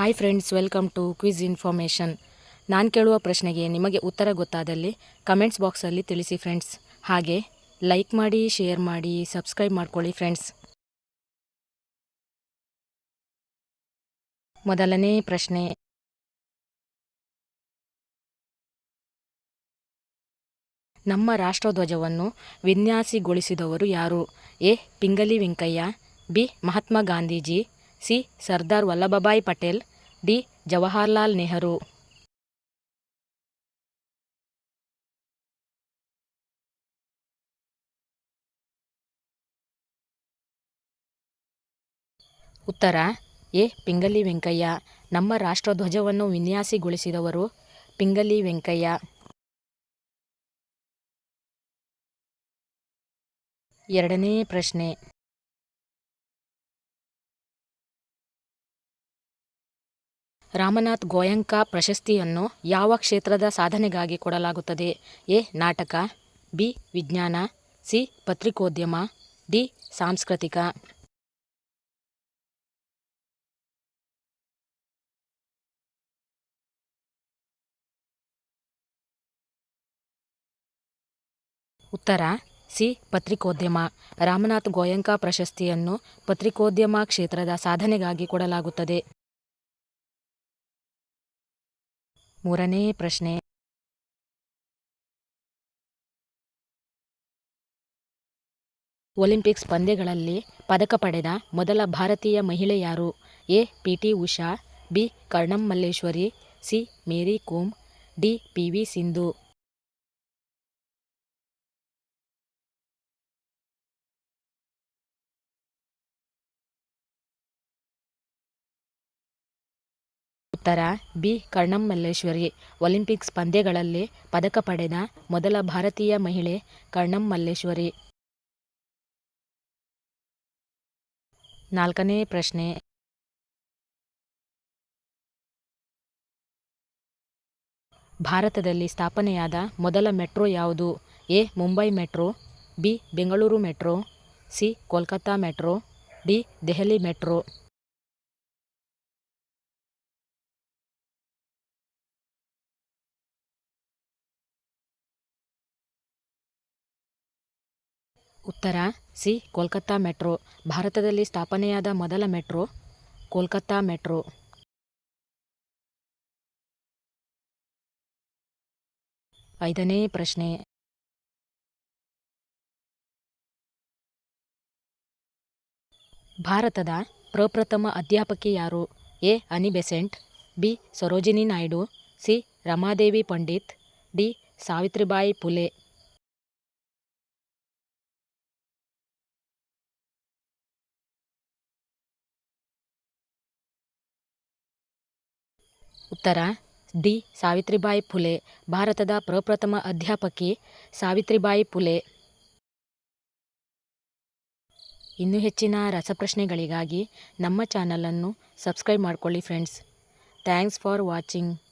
Hi friends welcome to quiz information ನಾನು ಕೇಳುವ ಪ್ರಶ್ನೆಗೆ ನಿಮಗೆ ಉತ್ತರ ಗೊತ್ತಾದಲ್ಲಿ ಕಮೆಂಟ್ಸ್ ಬಾಕ್ಸಲ್ಲಿ ತಿಳಿಸಿ ಫ್ರೆಂಡ್ಸ್ ಹಾಗೆ ಲೈಕ್ ಮಾಡಿ ಶೇರ್ ಮಾಡಿ ಸಬ್ಸ್ಕ್ರೈಬ್ ಮಾಡ್ಕೊಳ್ಳಿ ಫ್ರೆಂಡ್ಸ್ ಮೊದಲನೇ ಪ್ರಶ್ನೆ. ನಮ್ಮ ರಾಷ್ಟ್ರಧ್ವಜವನ್ನು ವಿನ್ಯಾಸಗೊಳಿಸಿದವರು ಯಾರು? A. Pingali Venkayya, B. Mahatma Gandhiji C. Sardar Vallabhbhai Patel, D. Jawaharlal Nehru. ಉತ್ತರ. ಎ. ಪಿಂಗಲಿ ವೆಂಕಯ್ಯ. ನಮ್ಮ ರಾಷ್ಟ್ರಧ್ವಜವನ್ನು ವಿನ್ಯಾಸಿಗೊಳಿಸಿದವರು ಪಿಂಗಲಿ ವೆಂಕಯ್ಯ. ಎರಡನೇ ಪ್ರಶ್ನೆ. ರಾಮನಾಥ್ ಗೋಯಂಕ ಪ್ರಶಸ್ತಿಯನ್ನು ಯಾವ ಕ್ಷೇತ್ರದ ಸಾಧನೆಗಾಗಿ ಕೊಡಲಾಗುತ್ತದೆ? ಎ. ನಾಟಕ, ಬಿ. ವಿಜ್ಞಾನ, ಸಿ. ಪತ್ರಿಕೋದ್ಯಮ, ಡಿ. ಸಾಂಸ್ಕೃತಿಕ. ಉತ್ತರ, ಸಿ. ಪತ್ರಿಕೋದ್ಯಮ. ರಾಮನಾಥ್ ಗೋಯಂಕ ಪ್ರಶಸ್ತಿಯನ್ನು ಪತ್ರಿಕೋದ್ಯಮ ಕ್ಷೇತ್ರದ ಸಾಧನೆಗಾಗಿ ಕೊಡಲಾಗುತ್ತದೆ. ಮೂರನೇ ಪ್ರಶ್ನೆ. ಒಲಿಂಪಿಕ್ಸ್ ಪಂದ್ಯಗಳಲ್ಲಿ ಪದಕ ಪಡೆದ ಮೊದಲ ಭಾರತೀಯ ಮಹಿಳೆ ಯಾರು? A. P. T. Usha, B. Karnam Malleswari C. Mary Kom, D. P. V. Sindhu. ಉತ್ತರ, ಬಿ ಕರ್ಣಂ ಮಲ್ಲೇಶ್ವರಿ ಒಲಿಂಪಿಕ್ಸ್ ಪಂದ್ಯಗಳಲ್ಲಿ ಪದಕ ಪಡೆದ ಮೊದಲ ಭಾರತೀಯ ಮಹಿಳೆ ಕರ್ಣಂ ಮಲ್ಲೇಶ್ವರಿ ನಾಲ್ಕನೇ ಪ್ರಶ್ನೆ. ಭಾರತದಲ್ಲಿ ಸ್ಥಾಪನೆಯಾದ ಮೊದಲ ಮೆಟ್ರೋ ಯಾವುದು? A, Mumbai metro, B, Bengaluru metro, C, Kolkata metro, D, Delhi metro. ಉತ್ತರ, ಸಿ, ಕೋಲ್ಕತ್ತಾ ಮೆಟ್ರೋ. ಭಾರತದಲ್ಲಿ ಸ್ಥಾಪನೆಯಾದ ಮೊದಲ ಮೆಟ್ರೋ, ಕೋಲ್ಕತ್ತಾ ಮೆಟ್ರೋ. ಐದನೇ ಪ್ರಶ್ನೆ. ಭಾರತದ ಪ್ರಪ್ರಥಮ ಅಧ್ಯಾಪಕಿ ಯಾರು? A, Annie Besant, B, Sarojini Naidu, C, Ramadevi Pandit, D, Savitribai Phule ಉತ್ತರ, ಡಿ. ಸಾವಿತ್ರಿಬಾಯಿ ಫುಲೆ, ಭಾರತದ ಪ್ರಪ್ರಥಮ ಅಧ್ಯಾಪಕಿ ಸಾವಿತ್ರಿಬಾಯಿ ಫುಲೆ. ಇನ್ನೂ ಹೆಚ್ಚಿನ ರಸಪ್ರಶ್ನೆಗಳಿಗಾಗಿ ನಮ್ಮ ಚಾನಲನ್ನು ಸಬ್ಸ್ಕ್ರೈಬ್ ಮಾಡ್ಕೊಳ್ಳಿ ಫ್ರೆಂಡ್ಸ್. Thanks for watching.